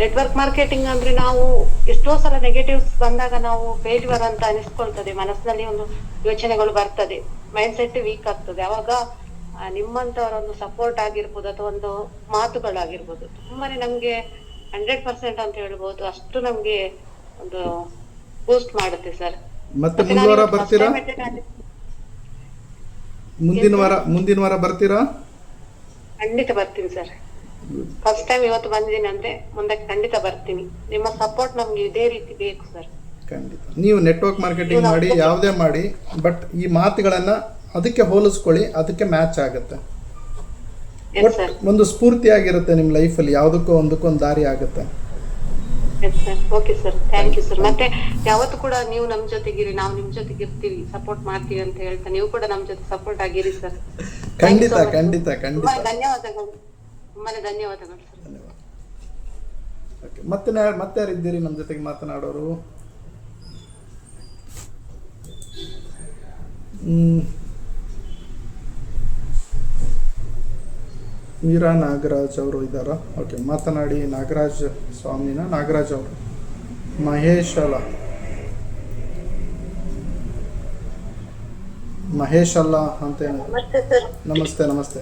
Network marketing ಅಂದ್ರೆ ನಾವು ಎಷ್ಟೋ ಸಲ ನೆಗೆಟಿವ್ಸ್ ಬಂದಾಗ ನಾವು ಫೇಲ್ಯೂರ್ ಅಂತ ಅನಿಸ್ಕೊಳ್ತದೆ. ಮನಸ್ಸಿನಲ್ಲಿ ಒಂದು ಯೋಚನೆಗಳು ಬರ್ತದೆ. ಮೈಂಡ್ ಸೆಟ್ ವೀಕ್ ಆಗ್ತದೆ. ಅವಾಗ ನಿಮ್ಮಂತವರ ಒಂದು ಸಪೋರ್ಟ್ ಆಗಿರ್ಬೋದು ಅಥವಾ ಒಂದು ಮಾತುಗಳಾಗಿರ್ಬೋದು ತುಂಬಾನೇ ನಮ್ಗೆ ಹಂಡ್ರೆಡ್ ಪರ್ಸೆಂಟ್ ಅಂತ ಹೇಳ್ಬೋದು ಅಷ್ಟು ನಮ್ಗೆ ಒಂದು ಬೂಸ್ಟ್ ಮಾಡುತ್ತೆ ಸರ್ ಮತ್ತೆ ಮುಂದಿನ ವಾರ ಬರ್ತೀರಾ? ಮುಂದಿನ ವಾರ ಮುಂದಿನ ವಾರ ಬರ್ತೀರಾ? ಖಂಡಿತ ಬರ್ತೀನಿ ಸರ್ ಫಸ್ಟ್ ಟೈಮ್ ಇವತ್ತು ಬಂದಿದ್ದೀನಿ ಅಂದ್ರೆ ಮುಂದೆ ಖಂಡಿತ ಬರ್ತೀನಿ. ನಿಮ್ಮ ಸಪೋರ್ಟ್ ನಮ್ಗೆ ಇದೇ ರೀತಿ ಬೇಕು ಸರ್ ಖಂಡಿತ. ನೀವು ನೆಟ್ವರ್ಕ್ ಮಾರ್ಕೆಟಿಂಗ್ ಮಾಡಿ ಯಾವುದೇ ಮಾಡಿ ಬಟ್ ಈ ಮಾತುಗಳನ್ನ ಅದಕ್ಕೆ ಹೋಲಿಸ್ಕೊಳ್ಳಿ ಅದಕ್ಕೆ ಮ್ಯಾಚ್ ಆಗುತ್ತೆ. ಸರ್ ಒಂದು ಸ್ಫೂರ್ತಿಯಾಗಿರುತ್ತೆ ನಿಮ್ಮ ಲೈಫಲ್ಲಿ ಯಾವುದಕ್ಕೂ ಒಂದಕ್ಕೂ ಒಂದು ದಾರಿ ಆಗುತ್ತೆ. Okay sir thank you sir ಮತ್ತೆ ಯಾವತ್ತು ಕೂಡ ನೀವು ನಮ್ ಜೊತೆಗಿರಿ ನಾವು ನಿಮ್ ಜೊತೆಗೆ ಇರ್ತೀವಿ ಸಪೋರ್ಟ್ ಮಾಡ್ತೀವಿ ಅಂತ ಹೇಳ್ತಾ ನೀವು ಕೂಡ ನಮ್ ಜೊತೆ ಸಪೋರ್ಟ್ ಆಗಿರಿ ಸರ್ ಖಂಡಿತ ಖಂಡಿತ ಖಂಡಿತ. ಧನ್ಯವಾದಗಳು. ತುಂಬಾನೇ ಧನ್ಯವಾದಗಳು ಸರ್. ಧನ್ಯವಾದ. ಓಕೆ ಮತ್ತೆ ಮತ್ತೆ ಯಾರಿದ್ದೀರಿ ನಮ್ಮ ಜೊತೆಗೆ ಮಾತನಾಡೋರು. ಮೀರಾ ನಾಗರಾಜ್ ಅವರು ಇದ್ದಾರಾ? ಓಕೆ ಮಾತನಾಡಿ ನಾಗರಾಜ್ ಸ್ವಾಮಿನ ನಾಗರಾಜ್ ಅವರು. ಮಹೇಶ್ ಅಲ್ಲ. ಮಹೇಶ್ ಅಲ್ಲ ಅಂತ ಹೇಳಿ ನಮಸ್ತೆ ನಮಸ್ತೆ.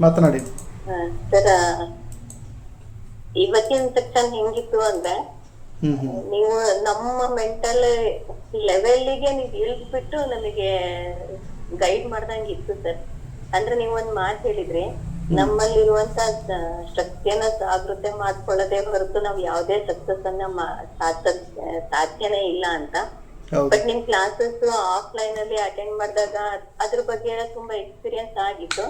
ಮಾತನಾಡಿ. ಸರ್ ಇವತ್ತಿನ ಸೆಕ್ಷನ್ ಹೆಂಗಿತ್ತು ಅಂದ್ರೆ ನೀವು ನಮ್ಮ ಮೆಂಟಲ್ ಲೆವೆಲ್ಗೆ ನೀವು ಇಳಿದ್ಬಿಟ್ಟು ನಮಗೆ ಗೈಡ್ ಮಾಡ್ದಂಗೆ ಇತ್ತು ಸರ್. ಅಂದ್ರೆ ನೀವು ಒಂದ್ ಮಾತು ಹೇಳಿದ್ರಿ ನಮ್ಮಲ್ಲಿರುವಂತ ಶಕ್ತಿಯನ್ನ ಜಾಗೃತೆ ಮಾಡ್ಕೊಳ್ಳೋದೇ ಹೊರತು ನಾವು ಯಾವುದೇ ಸಕ್ಸಸ್ ಅನ್ನ ಮಾ- ಸಾಧ್ಯನೇ ಇಲ್ಲ ಅಂತ. ಬಟ್ ನಿಮ್ ಕ್ಲಾಸಸ್ ಆಫ್ಲೈನ್ ಅಲ್ಲಿ ಅಟೆಂಡ್ ಮಾಡಿದಾಗ ಅದ್ರ ಬಗ್ಗೆ ಎಲ್ಲ ತುಂಬಾ ಎಕ್ಸ್ಪೀರಿಯನ್ಸ್ ಆಗಿತ್ತು.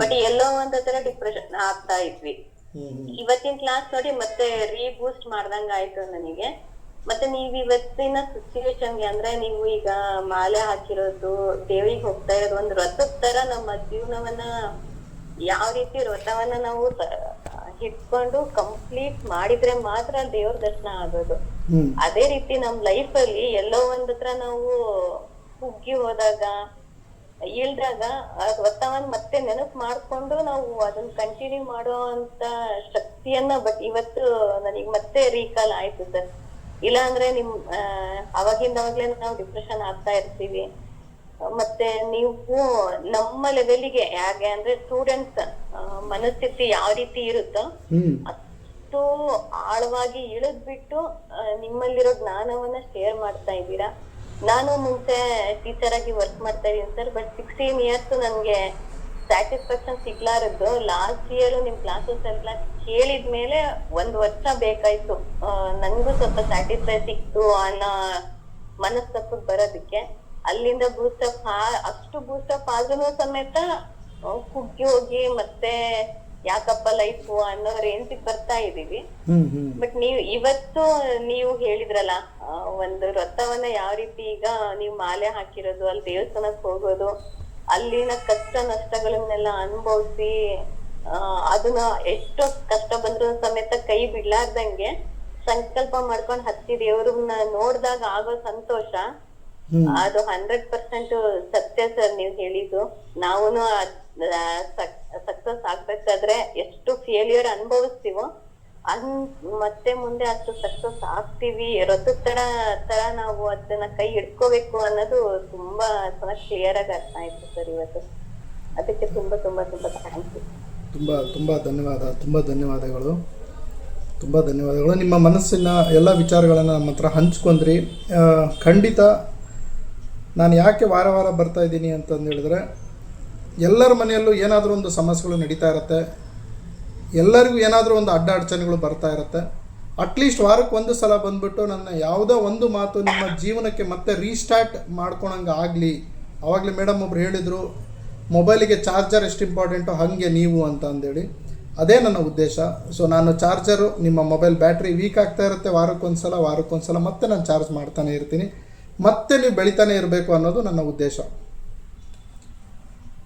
ಬಟ್ ಎಲ್ಲೋ ಒಂದ್ ತರ ಡಿಪ್ರೆಷನ್ ಆಗ್ತಾ ಇದ್ವಿ. ಇವತ್ತಿನ ಕ್ಲಾಸ್ ನೋಡಿ ಮತ್ತೆ ರೀಬೂಸ್ಟ್ ಮಾಡ್ದಂಗ ಆಯ್ತು ನನಗೆ. ಮತ್ತೆ ನೀವ್ ಇವತ್ತಿನ ಸಿಚುವೇಶನ್ಗೆ ಅಂದ್ರೆ ನೀವು ಈಗ ಮಾಲೆ ಹಾಕಿರೋದು ದೇವಿಗೆ ಹೋಗ್ತಾ ಇರೋದು ಒಂದ್ ವ್ರತದ ತರ ನಮ್ಮ ಜೀವನವನ್ನ ಯಾವ ರೀತಿ ವ್ರತವನ್ನ ನಾವು ಹಿಡ್ಕೊಂಡು ಕಂಪ್ಲೀಟ್ ಮಾಡಿದ್ರೆ ಮಾತ್ರ ದೇವ್ರ ದರ್ಶನ ಆಗೋದು. ಅದೇ ರೀತಿ ನಮ್ ಲೈಫ್ ಅಲ್ಲಿ ಎಲ್ಲೋ ಒಂದ್ ಹತ್ರ ನಾವು ಕುಗ್ಗಿ ಹೋದಾಗ ಇಳ್ದಾಗ ಒತ್ತವನ್ ಮತ್ತೆ ನೆನಪು ಮಾಡ್ಕೊಂಡು ನಾವು ಅದನ್ನ ಕಂಟಿನ್ಯೂ ಮಾಡೋ ಅಂತ ಶಕ್ತಿಯನ್ನ ಬಟ್ ಇವತ್ತು ನನಗೆ ಮತ್ತೆ ರೀಕಾಲ್ ಆಯ್ತು ಸರ್. ಇಲ್ಲ ಅಂದ್ರೆ ನಿಮ್ ಅವಾಗಿಂದ ಅವಾಗ್ಲೇ ನಾವು ಡಿಪ್ರೆಷನ್ ಆಗ್ತಾ ಇರ್ತೀವಿ. ಮತ್ತೆ ನೀವು ನಮ್ಮ ಲೆವೆಲ್ಗೆ ಹೇಗೆ ಅಂದ್ರೆ ಸ್ಟೂಡೆಂಟ್ಸ್ ಮನಸ್ಥಿತಿ ಯಾವ ರೀತಿ ಇರುತ್ತೋ ಅಷ್ಟು ಆಳವಾಗಿ ಇಳಿದ್ಬಿಟ್ಟು ಬಿಟ್ಟು ನಿಮ್ಮಲ್ಲಿರೋ ಜ್ಞಾನವನ್ನ ಶೇರ್ ಮಾಡ್ತಾ ಇದ್ದೀರಾ? ನಾನು ಮುಂಚೆ ಟೀಚರ್ ಆಗಿ ವರ್ಕ್ ಮಾಡ್ತಾ ಇದ್ದೀನಿ ಸರ್ ಬಟ್ ಸಿಕ್ಸ್ಟೀನ್ ಇಯರ್ಸ್ ನನ್ಗೆ ಸ್ಯಾಟಿಸ್ಫ್ಯಾಕ್ಷನ್ ಸಿಗ್ಲಾರದ್ದು. ಲಾಸ್ಟ್ ಇಯರ್ ನಿಮ್ ಕ್ಲಾಸಸ್ ಎಲ್ಲ ಕೇಳಿದ್ಮೇಲೆ ಒಂದ್ ವರ್ಷ ಬೇಕಾಯ್ತು. ನನ್ಗೂ ಸ್ವಲ್ಪ ಸ್ಯಾಟಿಸ್ಫೈ ಸಿಕ್ತು ಅನ್ನೋ ಮನಸ್ತತ್ವಕ್ಕೆ ಬರೋದಕ್ಕೆ. ಅಲ್ಲಿಂದ ಬೂಸ್ಟಪ್ ಅಷ್ಟು ಬೂಸ್ಟಪ್ ಆದ್ರೂ ಸಮೇತ ಕುಗ್ಗಿ ಹೋಗಿ ಮತ್ತೆ ಯಾಕಪ್ಪ ಲೈಫ್ ಅನ್ನೋ ರೇಂಜ್ ಬರ್ತಾ ಇದೀವಿ ಬಟ್ ನೀವು ಇವತ್ತು ನೀವು ಹೇಳಿದ್ರಲ್ಲ ಒಂದು ವ್ರತವನ್ನ ಯಾವ ರೀತಿ ಈಗ ನೀವು ಮಾಲೆ ಹಾಕಿರೋದು ಅಲ್ಲಿ ದೇವಸ್ಥಾನಕ್ಕೆ ಹೋಗೋದು ಅಲ್ಲಿನ ಕಷ್ಟ ನಷ್ಟಗಳನ್ನೆಲ್ಲ ಅನುಭವಿಸಿ ಅದನ್ನ ಎಷ್ಟು ಕಷ್ಟ ಬಂದ್ರು ಸಮೇತ ಕೈ ಬಿಡ್ಲಾರ್ದಂಗೆ ಸಂಕಲ್ಪ ಮಾಡ್ಕೊಂಡು ಹತ್ತಿ ದೇವ್ರನ್ನ ನೋಡ್ದಾಗ ಆಗೋ ಸಂತೋಷ ಅದು ಹಂಡ್ರೆಡ್ ಪರ್ಸೆಂಟ್ ಸತ್ಯ ಸರ್ ನೀವು ಹೇಳಿದ್ದು. ನಾವು ಸಕ್ಸಸ್ ಆಗ್ಬೇಕಾದ್ರೆ ಎಷ್ಟು ಫೇಲಿಯರ್ ಅನುಭವಿಸ್ತೀವೋ ಅನ್ ಮತ್ತೆ ಮುಂದೆ ಅಷ್ಟು ಸಕ್ಸಸ್ ಆಗ್ತೀವಿ. ರಥದ ತರ ತರ ನಾವು ಅದನ್ನ ಕೈ ಹಿಡ್ಕೋಬೇಕು ಅನ್ನೋದು ತುಂಬಾ ಚೆನ್ನಾಗಿ ಕ್ಲಿಯರ್ ಆಗಿ ಅರ್ಥ ಆಯ್ತು ಸರ್ ಇವತ್ತು. ಅದಕ್ಕೆ ತುಂಬಾ ತುಂಬಾ ತುಂಬಾ ಥ್ಯಾಂಕ್ಸ್ ತುಂಬಾ ತುಂಬಾ ಧನ್ಯವಾದ ತುಂಬಾ ಧನ್ಯವಾದಗಳು. ತುಂಬ ಧನ್ಯವಾದಗಳು. ನಿಮ್ಮ ಮನಸ್ಸಿನ ಎಲ್ಲ ವಿಚಾರಗಳನ್ನು ನಮ್ಮ ಹತ್ರ ಹಂಚ್ಕೊಂಡ್ರಿ. ಖಂಡಿತ ನಾನು ಯಾಕೆ ವಾರ ವಾರ ಬರ್ತಾ ಇದ್ದೀನಿ ಅಂತಂದು ಹೇಳಿದ್ರೆ, ಎಲ್ಲರ ಮನೆಯಲ್ಲೂ ಏನಾದರೂ ಒಂದು ಸಮಸ್ಯೆಗಳು ನಡೀತಾ ಇರುತ್ತೆ, ಎಲ್ಲರಿಗೂ ಏನಾದರೂ ಒಂದು ಅಡ್ಡ ಅಡಚಣೆಗಳು ಬರ್ತಾ ಇರುತ್ತೆ ಅಟ್ಲೀಸ್ಟ್ ವಾರಕ್ಕೆ ಒಂದು ಸಲ ಬಂದುಬಿಟ್ಟು ನನ್ನ ಯಾವುದೋ ಒಂದು ಮಾತು ನಿಮ್ಮ ಜೀವನಕ್ಕೆ ಮತ್ತೆ ರೀಸ್ಟಾರ್ಟ್ ಮಾಡ್ಕೊಳಂಗೆ ಆಗಲಿ. ಆವಾಗಲೇ ಮೇಡಮ್ ಒಬ್ರು ಹೇಳಿದರು ಮೊಬೈಲಿಗೆ ಚಾರ್ಜರ್ ಎಷ್ಟು ಇಂಪಾರ್ಟೆಂಟು ಹಾಗೆ ನೀವು ಅಂತ ಅಂದೇಳಿ ಅದೇ ನನ್ನ ಉದ್ದೇಶ. ಸೊ ನಾನು ಚಾರ್ಜರು ನಿಮ್ಮ ಮೊಬೈಲ್ ಬ್ಯಾಟ್ರಿ ವೀಕ್ ಆಗ್ತಾ ಇರುತ್ತೆ ವಾರಕ್ಕೊಂದು ಸಲ ವಾರಕ್ಕೊಂದು ಸಲ ಮತ್ತೆ ನಾನು ಚಾರ್ಜ್ ಮಾಡ್ತಾನೆ ಇರ್ತೀನಿ. ಮತ್ತೆ ನೀವು ಬೆಳಿತಾನೆ ಇರಬೇಕು ಅನ್ನೋದು ನನ್ನ ಉದ್ದೇಶ.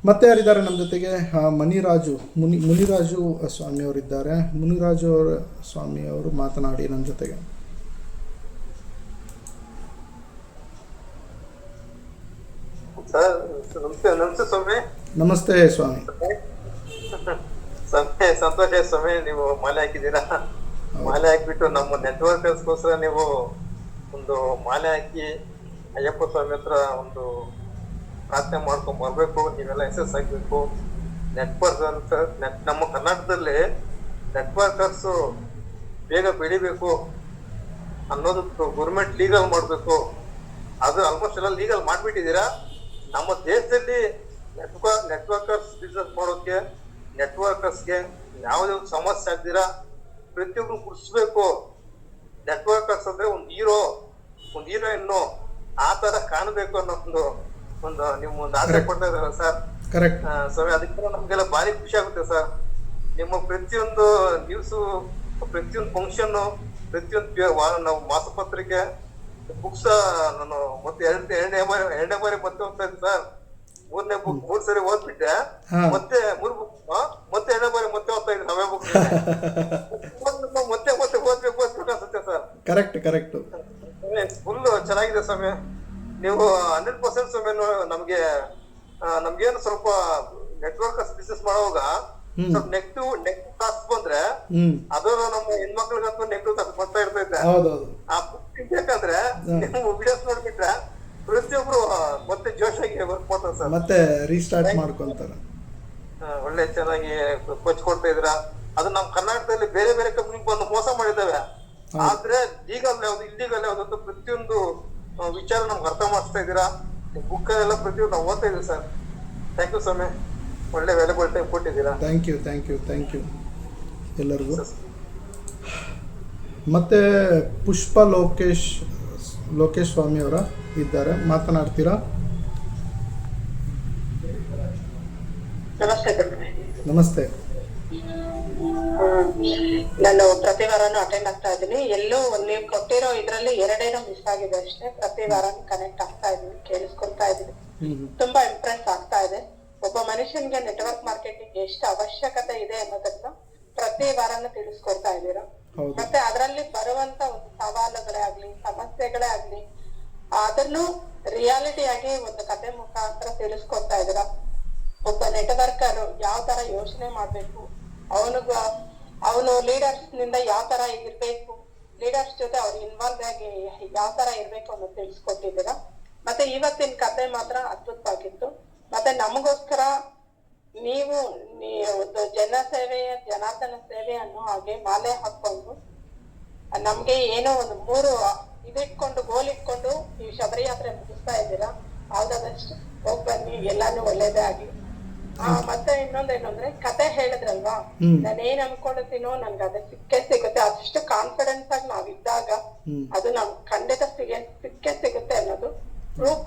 ಮತ್ತೆ ಯಾರಿದ್ದಾರೆ ನಮ್ಮ ಜೊತೆಗೆ? ಮನಿರಾಜು ಮಣಿರಾಜು ಮುನಿ ಮುನಿರಾಜು ಸ್ವಾಮಿಯವರಿದ್ದಾರೆ. ಮುನಿರಾಜು ಅವರ ಸ್ವಾಮಿಯವರು ಮಾತನಾಡಿ ನನ್ನ ಜೊತೆಗೆ. ಸರ್ ನಮಸ್ತೆ ನಮಸ್ತೆ ಸ್ವಾಮಿ. ನಮಸ್ತೆ ಸ್ವಾಮಿ. ಸ್ವಾಮಿ ಸಂತೋಷ ಸ್ವಾಮಿ ನೀವು ಮಾಲೆ ಹಾಕಿದ್ದೀರಾ? ಮಾಲೆ ಹಾಕಿಬಿಟ್ಟು ನಮ್ಮ ನೆಟ್ವರ್ಕ್ ನೀವು ಒಂದು ಮಾಲೆ ಹಾಕಿ ಅಯ್ಯಪ್ಪ ಸ್ವಾಮಿ ಹತ್ರ ಒಂದು ಪ್ರಾರ್ಥನೆ ಮಾಡ್ಕೊಂಡ್ ಬರ್ಬೇಕು, ನೀವೆಲ್ಲ ಎಕ್ಸಸ್ ಆಗ್ಬೇಕು. ನೆಟ್ವರ್ಕ್ ಅಂತ ನೆಟ್ ನಮ್ಮ ಕರ್ನಾಟಕದಲ್ಲಿ ನೆಟ್ವರ್ಕರ್ಸ್ ಬೇಗ ಬೆಳಿಬೇಕು ಅನ್ನೋದು ಗೌರ್ಮೆಂಟ್ ಲೀಗಲ್ ಮಾಡ್ಬೇಕು. ಅದು ಆಲ್ಮೋಸ್ಟ್ ಎಲ್ಲ ಲೀಗಲ್ ಮಾಡ್ಬಿಟ್ಟಿದ್ದೀರಾ? ನಮ್ಮ ದೇಶದಲ್ಲಿ ನೆಟ್ವರ್ಕ್ ನೆಟ್ವರ್ಕರ್ಸ್ ಬಿಸ್ನೆಸ್ ಮಾಡೋಕೆ ನೆಟ್ವರ್ಕರ್ಸ್ಗೆ ಯಾವುದೇ ಒಂದು ಸಮಸ್ಯೆ ಆಗ್ದಿರಾ? ಪ್ರತಿಯೊಬ್ಬರು ಕುಡಿಸ್ಬೇಕು ನೆಟ್ವರ್ಕರ್ಸ್ ಅಂದ್ರೆ ಒಂದು ಹೀರೋ ಒಂದು ಹೀರೋಯಿನ್ನು ಆ ತರ ಕಾಣಬೇಕು ಅನ್ನೋ ಒಂದು ಒಂದು ನಿಮ್ಮ ಒಂದು ಆಸೆ ಕೊಡ್ತಾ ಇದಾರೆ ಸರ್ ಕರೆಕ್ಟ್ ಸರ್ ಅದಕ್ಕೆ ನಮ್ಗೆಲ್ಲ ಭಾರಿ ಖುಷಿ ಆಗುತ್ತೆ ಸರ್ ನಿಮ್ಮ ಪ್ರತಿಯೊಂದು ನ್ಯೂಸು ಪ್ರತಿಯೊಂದು ಫಂಕ್ಷನ್ ಪ್ರತಿಯೊಂದು ನಾವು ಮಾಸಪತ್ರಿಕೆ ಬುಕ್ಸ್ ನಾನು ಮತ್ತೆ ಎರಡನೇ ಎರಡನೇ ಬಾರಿ ಎರಡನೇ ಬಾರಿ ಮತ್ತೆ ಹೋಗ್ತಾ ಇದ್ದೆ ಸರ್ ಮೂರನೇ ಬುಕ್ ಮೂರ್ ಸರಿ ಓದ್ಬಿಟ್ಟೆ. ಮತ್ತೆ ಮೂರ್ ಬುಕ್ ಮತ್ತೆ ಎರಡನೇ ಬಾರಿ ಮತ್ತೆ ಹೋಗ್ತಾ ಇದ್ದೆ ನಾವೇ ಬುಕ್ ಮತ್ತೆ ಮತ್ತೆ ಓದ್ಬೇಕು ಓದ್ಬೇಕು ಅನ್ಸುತ್ತೆ ಸರ್ ಕರೆಕ್ಟ್ ಕರೆಕ್ಟು ಫುಲ್ ಚೆನ್ನಾಗಿದೆ ಸ್ವಾಮಿ? ನೀವು ಹಂಡ್ರೆಡ್ ಪರ್ಸೆಂಟ್ ಸ್ವಾಮಿ ನಮ್ಗೆ ನಮ್ಗೇನು ಸ್ವಲ್ಪ ನೆಟ್ವರ್ಕ್ ಬಿಸ್ನೆಸ್ ಮಾಡುವಾಗ. ಸ್ವಲ್ಪ ನೆಗೆಟಿವ್ ನೆಗೆಟಿವ್ ಥಾಟ್ಸ್ ಬಂದ್ರೆ ಅದು ನಮ್ಮ ಹೆಣ್ಮಕ್ಳಿಗಂತೂ ನೆಗೆಟಿವ್ ಥಾಟ್ಸ್ ಬರ್ತಾ ಇರ್ತೈತೆ. ಆ ಬುಕ್ ಬೇಕಂದ್ರೆ ನೀವು ವಿಡಿಯೋಸ್ ನೋಡ್ಬಿಟ್ರೆ ಪ್ರತಿಯೊಬ್ರು ಮತ್ತೆ ಜೋಶಾಗಿ ವರ್ಕ್ ಮಾಡ್ತಾರೆ ಸರ್ ಮತ್ತೆ ರೀಸ್ಟಾರ್ಟ್ ಮಾಡ್ಕೊಂತಾರೆ. ಒಳ್ಳೆ ಚೆನ್ನಾಗಿ ಕೋಚ್ ಕೊಡ್ತಾ ಇದ್ರ ಅದು ನಮ್ಮ ಕರ್ನಾಟಕದಲ್ಲಿ ಬೇರೆ ಬೇರೆ ಕಂಪ್ನಿ ಬಂದು ಮೋಸ ಮಾಡಿದ್ದಾವೆ. ಆದ್ರೆ ಲೀಗಲ್ ಯಾವ್ದು ಇಲ್ಲಿಗಲ್ ಯಾವ್ದು ಅಂತ ಪ್ರತಿಯೊಂದು ವಿಚಾರ ನಮ್ಗೆ ಅರ್ಥ ಮಾಡಿಸ್ತಾ ಇದ್ದೀರಾ? ಬುಕ್ ಎಲ್ಲ ಪ್ರತಿಯೊಂದು ನಾವು ಓದ್ತಾ ಇದ್ದೀವಿ ಸರ್. ಥ್ಯಾಂಕ್ ಯು ಸ್ವಾಮಿ. ಒಳ್ಳೆ ವ್ಯಾಲ್ಯೂಬಲ್ ಟೈಮ್ ಕೊಟ್ಟಿದ್ದೀರಾ? Thank you thank you thank you ಎಲ್ಲರಿಗೂ. ಮತ್ತೆ ಪುಷ್ಪ ಲೋಕೇಶ್ ಲೋಕೇಶ್ ಸ್ವಾಮಿ ಅವರ ಇದ್ದಾರೆ. ಮಾತನಾಡ್ತೀರಾ? ನಮಸ್ತೆ. ನಮಸ್ತೆ. ನಾನು ಪ್ರತಿ ವಾರನೂ ಅಟೆಂಡ್ ಆಗ್ತಾ ಇದ್ದೀನಿ. ಎಲ್ಲೋ ಒಂದ್ ನೀವು ಕೊಟ್ಟಿರೋ ಇದ್ರಲ್ಲಿ ಎರಡೇನೋ ಮಿಸ್ ಆಗಿದೆ ಅಷ್ಟೇ. ಪ್ರತಿ ವಾರನೂ ಕನೆಕ್ಟ್ ಆಗ್ತಾ ಇದ್ದೀನಿ ಕೇಳಿಸ್ಕೊಳ್ತಾ ಇದ್ದೀನಿ. ತುಂಬಾ ಇಂಪ್ರೆಸ್ ಆಗ್ತಾ ಇದೆ. ಒಬ್ಬ ಮನುಷ್ಯನ್ಗೆ ನೆಟ್ವರ್ಕ್ ಮಾರ್ಕೆಟಿಂಗ್ ಎಷ್ಟು ಅವಶ್ಯಕತೆ ಇದೆ ಅನ್ನೋದನ್ನ ಪ್ರತಿ ವಾರನೂ ತಿಳಿಸ್ಕೊಡ್ತಾ ಇದ್ದೀರಾ? ಮತ್ತೆ ಅದರಲ್ಲಿ ಬರುವಂತ ಒಂದು ಸವಾಲುಗಳೇ ಆಗ್ಲಿ ಸಮಸ್ಯೆಗಳೇ ಆಗ್ಲಿ ಅದನ್ನು ರಿಯಾಲಿಟಿ ಆಗಿ ಒಂದು ಕತೆ ಮುಖಾಂತರ ತಿಳಿಸ್ಕೊಡ್ತಾ ಇದ್ದೀರಾ? ಒಬ್ಬ ನೆಟ್ವರ್ಕರ್ ಯಾವ ತರ ಯೋಚನೆ ಮಾಡ್ಬೇಕು? ಅವನಿಗ ಅವನು ಲೀಡರ್ಸ್ನಿಂದ ಯಾವ ತರ ಇರ್ಬೇಕು? ಲೀಡರ್ಸ್ ಜೊತೆ ಅವ್ರು ಇನ್ವಾಲ್ವ್ ಆಗಿ ಯಾವ ತರ ಇರ್ಬೇಕು ಅನ್ನೋದು ತಿಳಿಸ್ಕೊಟ್ಟಿದ್ದೀರಾ? ಮತ್ತೆ ಇವತ್ತಿನ ಕಥೆ ಮಾತ್ರ ಅದ್ಭುತವಾಗಿತ್ತು. ಮತ್ತೆ ನಮಗೋಸ್ಕರ ನೀವು ಒಂದು ಜನ ಸೇವೆಯ ಜನಾರ್ದನ ಸೇವೆ ಅನ್ನೋ ಹಾಗೆ ಮಾಲೆ ಹಾಕೊಂಡು ನಮ್ಗೆ ಏನೋ ಒಂದು ಮೂರು ಇದಿಟ್ಕೊಂಡು ಗೋಲ್ ಇಟ್ಕೊಂಡು ನೀವು ಶಬರಿ ಯಾತ್ರೆ ಮುಗಿಸ್ತಾ ಇದ್ದೀರಾ? ಆಲ್ ದ ಬೆಸ್ಟ್ ಹೋಗ್ ಬನ್ನಿ ಎಲ್ಲಾನು ಒಳ್ಳೇದೇ ಆಗ್ಲಿ ಆ, ಮತ್ತೆ ಇನ್ನೊಂದೇನು ಅಂದ್ರೆ ಕತೆ ಹೇಳಿದ್ರಲ್ವಾ. ನಾನು ಏನ್ ಅನ್ಕೊಂಡಿದ್ದೀನೋ ನನ್ಗೆ ಅದೇ ಸಿಕ್ಕೇ ಸಿಗುತ್ತೆ. ಅಷ್ಟು ಕಾನ್ಫಿಡೆನ್ಸ್ ಆಗಿ ನಾವಿದ್ದಾಗ. ಅದು ನಮ್ ಖಂಡಿತ ಸಿಗೇ ಸಿಕ್ಕೇ ಸಿಗುತ್ತೆ ಅನ್ನೋದು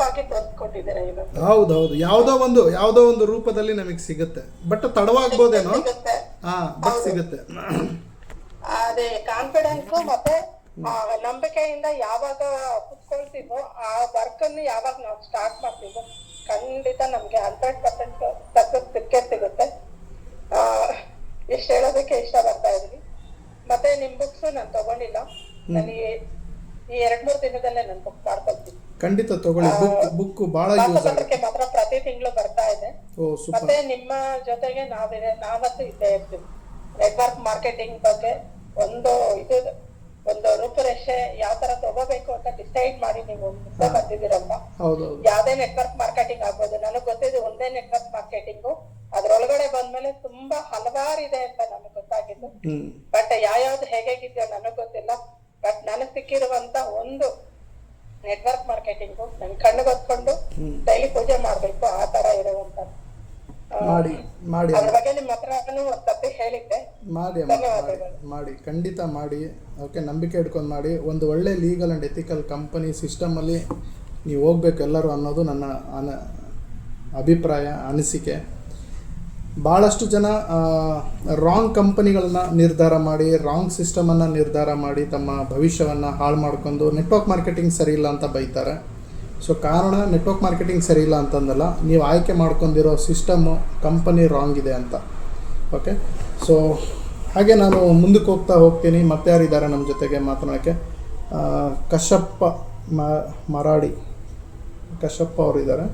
ಆಗಿ ತೋರಿಸ್ಕೊಟ್ಟಿದ್ದೀರಾ ಇವತ್ತು ಹೌದು ಹೌದು ಯಾವುದೋ ಒಂದು ಯಾವ್ದೋ ಒಂದು ರೂಪದಲ್ಲಿ ನಮಗೆ ಸಿಗುತ್ತೆ. ಬಟ್ ತಡವಾಗ್ಬೋದೇನೋ? ಸಿಗುತ್ತೆ. ಅದೇ ಕಾನ್ಫಿಡೆನ್ಸ್ ಮತ್ತೆ ನಂಬಿಕೆಯಿಂದ ಯಾವಾಗ ಕುತ್ಕೊಳ್ತೀವೋ ಆ ವರ್ಕ್ ಅನ್ನು ಯಾವಾಗ ನಾವು ಸ್ಟಾರ್ಟ್ ಮಾಡ್ತೀವೋ ಖಂಡಿತ ನಮ್ಗೆ ಹಂಡ್ರೆಡ್ ಪರ್ಸೆಂಟ್ ಸಕ್ಸಸ್ ಸಿಕ್ಕೇ ಸಿಗುತ್ತೆ. ಆ, ಇಷ್ಟ ಹೇಳೋದಕ್ಕೆ ಇಷ್ಟ ಪಡ್ತಾ ಇದೀನಿ ಮತ್ತೆ ನಿಮ್ ಬುಕ್ಸ್ ನಾನು ತಗೊಂಡಿಲ್ಲ. ನಾನು ಈ- ಈ ಎರಡ್ ಮೂರ್ ದಿನದಲ್ಲೇ ನಾನು ಬುಕ್ ಮಾಡ್ಕೊಳ್ತೀನಿ. ಖಂಡಿತ ತಗೊಳ್ಳಿ. ಬುಕ್ ಬುಕ್ ಭಾಳ ಯೂಸ್ ಆಗುತ್ತೆ. ಮಾತ್ರ ಪ್ರತಿ ತಿಂಗಳು ಬರ್ತಾ ಇದೆ. ಮತ್ತೆ ನಿಮ್ಮ ಜೊತೆಗೆ ನಾವಿದೆ ನಾವಂತೂ ಇದ್ದೇ ಇರ್ತೀವಿ. ನೆಟ್ವರ್ಕ್ ಮಾರ್ಕೆಟಿಂಗ್ ಬಗ್ಗೆ ಒಂದು ಇದು. ಒಂದು ರೂಪುರೇಷೆ ಯಾವ ತರ ತಗೋಬೇಕು ಅಂತ ಡಿಸೈಡ್ ಮಾಡಿ ನೀವು ಹೌದು ಯಾವ್ದೇ ನೆಟ್ವರ್ಕ್ ಮಾರ್ಕೆಟಿಂಗ್ ಆಗ್ಬೋದು. ನನಗ್ ಗೊತ್ತಿದ್ದು ಒಂದೇ ನೆಟ್ವರ್ಕ್ ಮಾರ್ಕೆಟಿಂಗ್ ಅದ್ರೊಳಗಡೆ ಬಂದ್ಮೇಲೆ ತುಂಬಾ ಹಲವಾರು ಇದೆ ಅಂತ ನನಗೆ ಗೊತ್ತಾಗಿದ್ದು. ಬಟ್ ಯಾವ್ಯಾವ್ದು ಹೇಗಿದೆಯೋ ನನಗ್ ಗೊತ್ತಿಲ್ಲ. ಬಟ್ ನನಗ್ ಸಿಕ್ಕಿರುವಂತ ಒಂದು ನೆಟ್ವರ್ಕ್ ಮಾರ್ಕೆಟಿಂಗ್ ನನ್ ಕಣ್ಣಿಗೆ ಮಾಡಿ, ಖಂಡಿತ ಮಾಡಿ ಓಕೆ ನಂಬಿಕೆ ಇಟ್ಕೊಂಡು ಮಾಡಿ, ಒಂದು ಒಳ್ಳೆ ಲೀಗಲ್ ಆ್ಯಂಡ್ ಎಥಿಕಲ್ ಕಂಪನಿ ಸಿಸ್ಟಮಲ್ಲಿ ನೀವು ಹೋಗ್ಬೇಕು ಎಲ್ಲರೂ ಅನ್ನೋದು ನನ್ನ ಅನ, ಅಭಿಪ್ರಾಯ, ಅನಿಸಿಕೆ. ಭಾಳಷ್ಟು ಜನ ರಾಂಗ್ ಕಂಪನಿಗಳನ್ನ ನಿರ್ಧಾರ ಮಾಡಿ ರಾಂಗ್ ಸಿಸ್ಟಮನ್ನು ನಿರ್ಧಾರ ಮಾಡಿ ತಮ್ಮ ಭವಿಷ್ಯವನ್ನು ಹಾಳು ಮಾಡ್ಕೊಂಡು ನೆಟ್ವರ್ಕ್ ಮಾರ್ಕೆಟಿಂಗ್ ಸರಿ ಇಲ್ಲ ಅಂತ ಬೈತಾರೆ. ಸೊ ಕಾರಣ ನೆಟ್ವರ್ಕ್ ಮಾರ್ಕೆಟಿಂಗ್ ಸರಿ ಇಲ್ಲ ಅಂತಂದಲ್ಲ, ನೀವು ಆಯ್ಕೆ ಮಾಡ್ಕೊಂಡಿರೋ ಸಿಸ್ಟಮು ಕಂಪನಿ ರಾಂಗ್ ಇದೆ ಅಂತ. ಓಕೆ ಸೊ ಹಾಗೆ ನಾನು ಮುಂದಕ್ಕೆ ಹೋಗ್ತಾ ಹೋಗ್ತೀನಿ. ಮತ್ತೆ ಯಾರಿದ್ದಾರೆ ನಮ್ಮ ಜೊತೆಗೆ ಮಾತನಾಡೋಕ್ಕೆ? ಕಶ್ಯಪ್ಪ ಮರಾಡಿ. ಕಶ್ಯಪ್ಪ ಅವರಿದ್ದಾರೆ.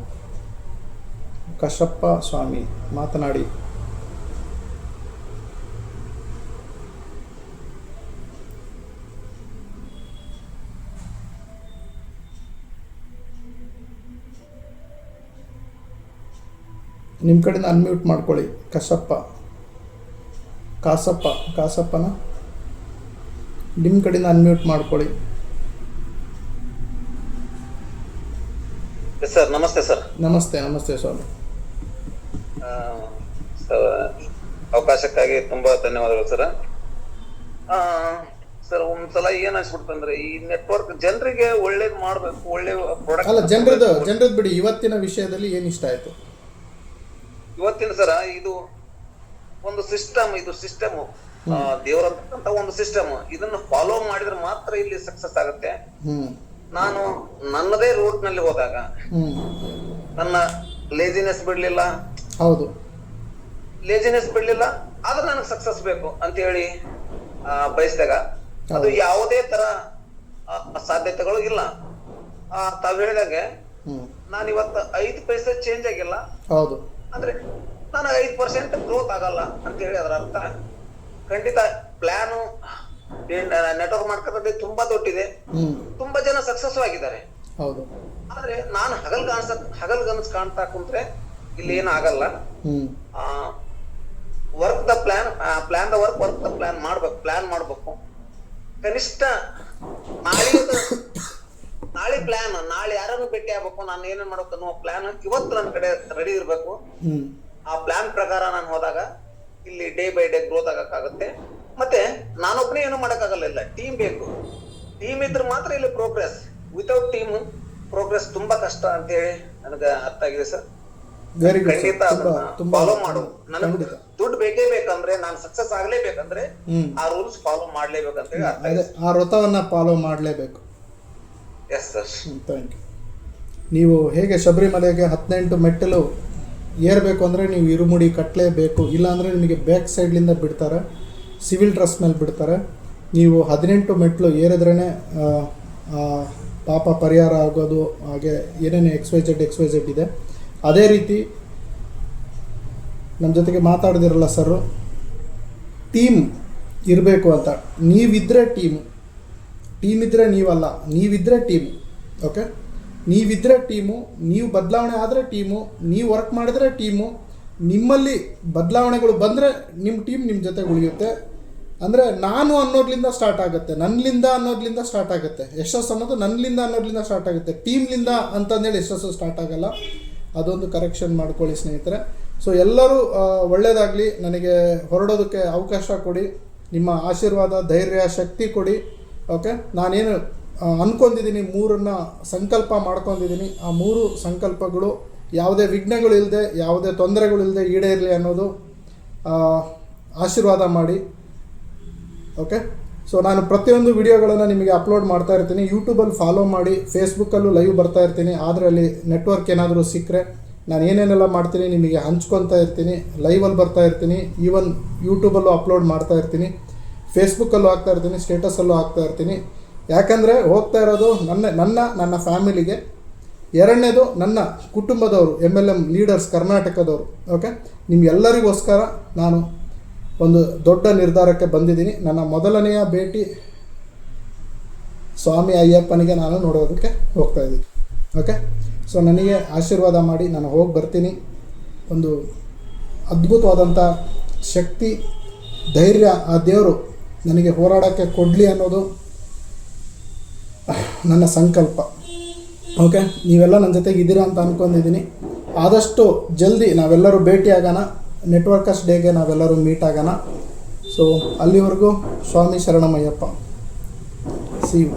ಕಶ್ಯಪ್ಪ ಸ್ವಾಮಿ, ಮಾತನಾಡಿ. ನಿಮ್ಮ ಕಡೆಯಿಂದ ಅನ್ಮ್ಯೂಟ್ ಮಾಡ್ಕೊಳ್ಳಿ. ಕಶಪ್ಪ ಕಾಸಪ್ಪ ಕಾಸಪ್ಪನ? ನಿಮ್ಮ ಕಡೆಯಿಂದ ಅನ್ಮ್ಯೂಟ್ ಮಾಡ್ಕೊಳ್ಳಿ. ಸರ್ ನಮಸ್ತೆ ಸರ್ ನಮಸ್ತೆ ನಮಸ್ತೆ ಸ್ವಾಮಿ. ಸರ್, ಅವಕಾಶಕ್ಕಾಗಿ ತುಂಬಾ ಧನ್ಯವಾದಗಳು ಸರ್ ಸರ್ ಒಂದ್ಸಲ ಏನ್ ಅನ್ಸ್ಬಿಡ್ತಂದ್ರೆ ಈ ನೆಟ್ವರ್ಕ್ ಜನರಿಗೆ ಒಳ್ಳೇದು ಮಾಡ್ಬೇಕು ಒಳ್ಳೆ ಅಲ್ಲ ಪ್ರಾಡಕ್ಟ್ ಜನರದ್ದು ಜನರದ್ದು ಬಿಡಿ ಇವತ್ತಿನ ವಿಷಯದಲ್ಲಿ ಏನು ಇಷ್ಟ ಆಯ್ತು? ಇವತ್ತಿನ ಸರ ಇದು ಒಂದು ಸಿಸ್ಟಮ್ ಇದು ಸಿಸ್ಟಮ್ ದೇವರಂತ ಒಂದು ಸಿಸ್ಟಮ್ ಇದನ್ನ ಫಾಲೋ ಮಾಡಿದ್ರೆ ಮಾತ್ರ ಇಲ್ಲಿ ಸಕ್ಸಸ್ ಆಗುತ್ತೆ. ನಾನು ನನ್ನದೇ ರೂಟ್ನಲ್ಲಿ ಹೋದಾಗ ನನ್ನ ಲೇಜಿನೆಸ್ ಬಿಡ್ಲಿಲ್ಲ. ಹೌದು. ಲೇಜಿನೆಸ್ ಬಿಡ್ಲಿಲ್ಲ. ಅದು ನನಗೆ ಸಕ್ಸಸ್ ಬೇಕು ಅಂತ ಹೇಳಿ ಬಯಸಿದಾಗ ಅದು. ಯಾವುದೇ ತರ ಸಾಧ್ಯತೆಗಳು ಇಲ್ಲ. ತಾವ್ ಹೇಳಿದಾಗ ನಾನಿವತ್ತು ನಾನು ಇವತ್ತು ಐದು ಪೈಸೆ ಚೇಂಜ್ ಆಗಿಲ್ಲ. ಹೌದು. ಅಂದ್ರೆ ನನಗೆ ಐದು ಪರ್ಸೆಂಟ್ ಗ್ರೋತ್ ಆಗಲ್ಲ ಅಂತ ಹೇಳಿ ಅದರ ಅರ್ಥ. ಖಂಡಿತ ಪ್ಲಾನು ನೆಟ್ವರ್ಕ್ ಮಾಡ್ಕೊಂಡ್ರೆ ತುಂಬಾ ದೊಡ್ಡಿದೆ. ತುಂಬಾ ಜನ ಸಕ್ಸಸ್ ಆಗಿದ್ದಾರೆ. ಆದ್ರೆ ನಾನು ಹಗಲ್ ಕಾಣಿಸ ಹಗಲ್ ಗನಸ್ ಕಾಣ್ತಾ ಕುಂತ್ರೆ ಇಲ್ಲಿ ಏನು ಆಗಲ್ಲ. ಹ್ಞೂ work the plan plan the work work the plan ಮಾಡ್ಬೇಕು ಪ್ಲಾನ್ ಮಾಡ್ಬೇಕು. ಕನಿಷ್ಠ ನಾಳೆ ನಾಳೆ ಪ್ಲಾನ್ ನಾಳೆ ಯಾರನ್ನು ಭೇಟಿ ಆಗ್ಬೇಕು ನಾನು ಏನೇನ್ ಮಾಡ್ಬೇಕು ಅನ್ನೋ ಪ್ಲಾನ್ ಇವತ್ತು ನನ್ನ ಕಡೆ ರೆಡಿ ಇರ್ಬೇಕು. ಆ ಪ್ಲಾನ್ ಪ್ರಕಾರ ನಾನು ಹೋದಾಗ ಇಲ್ಲಿ ಡೇ ಬೈ ಡೇ ಗ್ರೋತ್ ಆಗಕ್ಕಾಗುತ್ತೆ. ಮತ್ತೆ ನಾನೊಬ್ಬನೇ ಏನು ಮಾಡೋಕ್ಕಾಗಲ್ಲ ಇಲ್ಲ. ಟೀಮ್ ಬೇಕು. ಟೀಮ್ ಇದ್ರೆ ಮಾತ್ರ ಇಲ್ಲಿ ಪ್ರೋಗ್ರೆಸ್ ವಿತೌಟ್ ಟೀಮ್ ಪ್ರೋಗ್ರೆಸ್ ತುಂಬಾ ಕಷ್ಟ ಅಂತ ಹೇಳಿ ನನಗೆ ಅರ್ಥ ಆಗಿದೆ ಸರ್. ಖಂಡಿತ ಫಾಲೋ ಮಾಡು. ನನಗೆ ದುಡ್ಡು ಬೇಕೇ ಬೇಕಂದ್ರೆ ನಾನು ಸಕ್ಸಸ್ ಆಗ್ಲೇಬೇಕಂದ್ರೆ. ಆ ರೂಲ್ಸ್ ಫಾಲೋ ಮಾಡ್ಲೇಬೇಕಂತ ಹೇಳಿ ಆ ವ್ರತವನ್ನು ಫಾಲೋ ಮಾಡಲೇಬೇಕು. ಎಸ್ ಸರ್ ಥ್ಯಾಂಕ್ ಯು ನೀವು ಹೇಗೆ ಶಬರಿಮಲೆಗೆ ಹದಿನೆಂಟು ಮೆಟ್ಟಲು ಏರಬೇಕು ಅಂದರೆ ನೀವು ಇರುಮುಡಿ ಕಟ್ಟಲೇಬೇಕು ಇಲ್ಲಾಂದರೆ ನಿಮಗೆ ಬ್ಯಾಕ್ ಸೈಡ್ಲಿಂದ ಬಿಡ್ತಾರೆ. ಸಿವಿಲ್ ಡ್ರೆಸ್ ಮೇಲೆ ಬಿಡ್ತಾರೆ. ನೀವು ಹದಿನೆಂಟು ಮೆಟ್ಲು ಏರಿದ್ರೇ ಪಾಪ ಪರಿಹಾರ ಆಗೋದು, ಹಾಗೆ ಏನೇನು X Y Z X Y Z ಇದೆ. ಅದೇ ರೀತಿ ನಮ್ಮ ಜೊತೆಗೆ ಮಾತಾಡಿದಿರಲ್ಲ ಸರು ಟೀಮ್ ಇರಬೇಕು ಅಂತ. ನೀವಿದ್ದರೆ ಟೀಮ್ ಟೀಮ್ ಇದ್ದರೆ ನೀವಲ್ಲ. ನೀವಿದ್ದರೆ ಟೀಮ್ ಓಕೆ ನೀವಿದ್ದರೆ ಟೀಮು, ನೀವು ಬದಲಾವಣೆ ಆದರೆ ಟೀಮು, ನೀವು ವರ್ಕ್ ಮಾಡಿದರೆ ಟೀಮು, ನಿಮ್ಮಲ್ಲಿ ಬದಲಾವಣೆಗಳು ಬಂದರೆ ನಿಮ್ಮ ಟೀಮ್ ನಿಮ್ಮ ಜೊತೆ ಉಳಿಯುತ್ತೆ. ಅಂದರೆ ನಾನು ಅನ್ನೋದ್ಲಿಂದ ಸ್ಟಾರ್ಟ್ ಆಗುತ್ತೆ, ನನ್ನಿಂದ ಅನ್ನೋದ್ಲಿಂದ ಸ್ಟಾರ್ಟ್ ಆಗುತ್ತೆ. ಯಶಸ್ಸು ಅನ್ನೋದು ನನ್ನಿಂದ ಅನ್ನೋದ್ಲಿಂದ ಸ್ಟಾರ್ಟ್ ಆಗುತ್ತೆ. ಟೀಮ್ಲಿಂದ ಅಂತಂದೇಳಿ ಯಶಸ್ಸು ಸ್ಟಾರ್ಟ್ ಆಗಲ್ಲ. ಅದೊಂದು ಕರೆಕ್ಷನ್ ಮಾಡ್ಕೊಳ್ಳಿ ಸ್ನೇಹಿತರೆ. ಸೊ ಎಲ್ಲರೂ ಒಳ್ಳೆಯದಾಗಲಿ ನನಗೆ ಹೊರಡೋದಕ್ಕೆ ಅವಕಾಶ ಕೊಡಿ. ನಿಮ್ಮ ಆಶೀರ್ವಾದ, ಧೈರ್ಯ, ಶಕ್ತಿ ಕೊಡಿ. ಓಕೆ ನಾನೇನು ಆ, ಅನ್ಕೊಂಡಿದ್ದೀನಿ ಮೂರನ್ನು ಸಂಕಲ್ಪ ಮಾಡ್ಕೊಂಡಿದ್ದೀನಿ ಆ ಮೂರು ಸಂಕಲ್ಪಗಳು ಯಾವುದೇ ವಿಘ್ನಗಳಿಲ್ಲದೆ ಯಾವುದೇ ತೊಂದರೆಗಳು ಇಲ್ಲದೆ ಈಡೇರಲಿ ಅನ್ನೋದು ಆಶೀರ್ವಾದ ಮಾಡಿ. ಓಕೆ ಸೊ ನಾನು ಪ್ರತಿಯೊಂದು ವಿಡಿಯೋಗಳನ್ನು ನಿಮಗೆ ಅಪ್ಲೋಡ್ ಮಾಡ್ತಾ ಇರ್ತೀನಿ. ಯೂಟ್ಯೂಬಲ್ಲಿ ಫಾಲೋ ಮಾಡಿ ಫೇಸ್ಬುಕ್ಕಲ್ಲೂ ಲೈವ್ ಬರ್ತಾ ಇರ್ತೀನಿ. ಆದರೆ ಅಲ್ಲಿ ನೆಟ್ವರ್ಕ್ ಏನಾದರೂ ಸಿಕ್ಕರೆ ನಾನು ಏನೇನೆಲ್ಲ ಮಾಡ್ತೀನಿ ನಿಮಗೆ ಹಂಚ್ಕೊತಾ ಇರ್ತೀನಿ. ಲೈವಲ್ಲಿ ಬರ್ತಾ ಇರ್ತೀನಿ. ಈವನ್ ಯೂಟ್ಯೂಬಲ್ಲೂ ಅಪ್ಲೋಡ್ ಮಾಡ್ತಾ ಇರ್ತೀನಿ. ಫೇಸ್ಬುಕ್ಕಲ್ಲೂ ಹಾಕ್ತಾ ಇರ್ತೀನಿ. ಸ್ಟೇಟಸಲ್ಲೂ ಹಾಕ್ತಾ ಇರ್ತೀನಿ. ಯಾಕಂದರೆ ಹೋಗ್ತಾ ಇರೋದು ನನ್ನ ನನ್ನ ನನ್ನ ಫ್ಯಾಮಿಲಿಗೆ. ಎರಡನೇದು ನನ್ನ ಕುಟುಂಬದವರು ಎಂ ಎಲ್ ಎಂ ಲೀಡರ್ಸ್ ಕರ್ನಾಟಕದವರು. ಓಕೆ ನಿಮ್ಗೆಲ್ಲರಿಗೋಸ್ಕರ ನಾನು ಒಂದು ದೊಡ್ಡ ನಿರ್ಧಾರಕ್ಕೆ ಬಂದಿದ್ದೀನಿ. ನನ್ನ ಮೊದಲನೆಯ ಭೇಟಿ ಸ್ವಾಮಿ ಅಯ್ಯಪ್ಪನಿಗೆ ನಾನು ನೋಡೋದಕ್ಕೆ ಹೋಗ್ತಾ ಇದ್ದೀನಿ. ಓಕೆ ಸೊ ನನಗೆ ಆಶೀರ್ವಾದ ಮಾಡಿ ನಾನು ಹೋಗಿ ಬರ್ತೀನಿ. ಒಂದು ಅದ್ಭುತವಾದಂಥ ಶಕ್ತಿ, ಧೈರ್ಯ ಆ ದೇವರು ನನಗೆ ಹೋರಾಡೋಕ್ಕೆ ಕೊಡಲಿ ಅನ್ನೋದು ನನ್ನ ಸಂಕಲ್ಪ. ಓಕೆ ನೀವೆಲ್ಲ ನನ್ನ ಜೊತೆಗೆ ಇದ್ದೀರಾ ಅಂತ ಅಂದ್ಕೊಂಡಿದ್ದೀನಿ ಆದಷ್ಟು ಜಲ್ದಿ ನಾವೆಲ್ಲರೂ ಭೇಟಿಯಾಗೋಣ ನೆಟ್ವರ್ಕರ್ಸ್ ಡೇಗೆ ನಾವೆಲ್ಲರೂ ಮೀಟ್ ಆಗೋಣ. ಸೊ ಅಲ್ಲಿವರೆಗೂ ಸ್ವಾಮಿ ಶರಣಮಯ್ಯಪ್ಪ. C you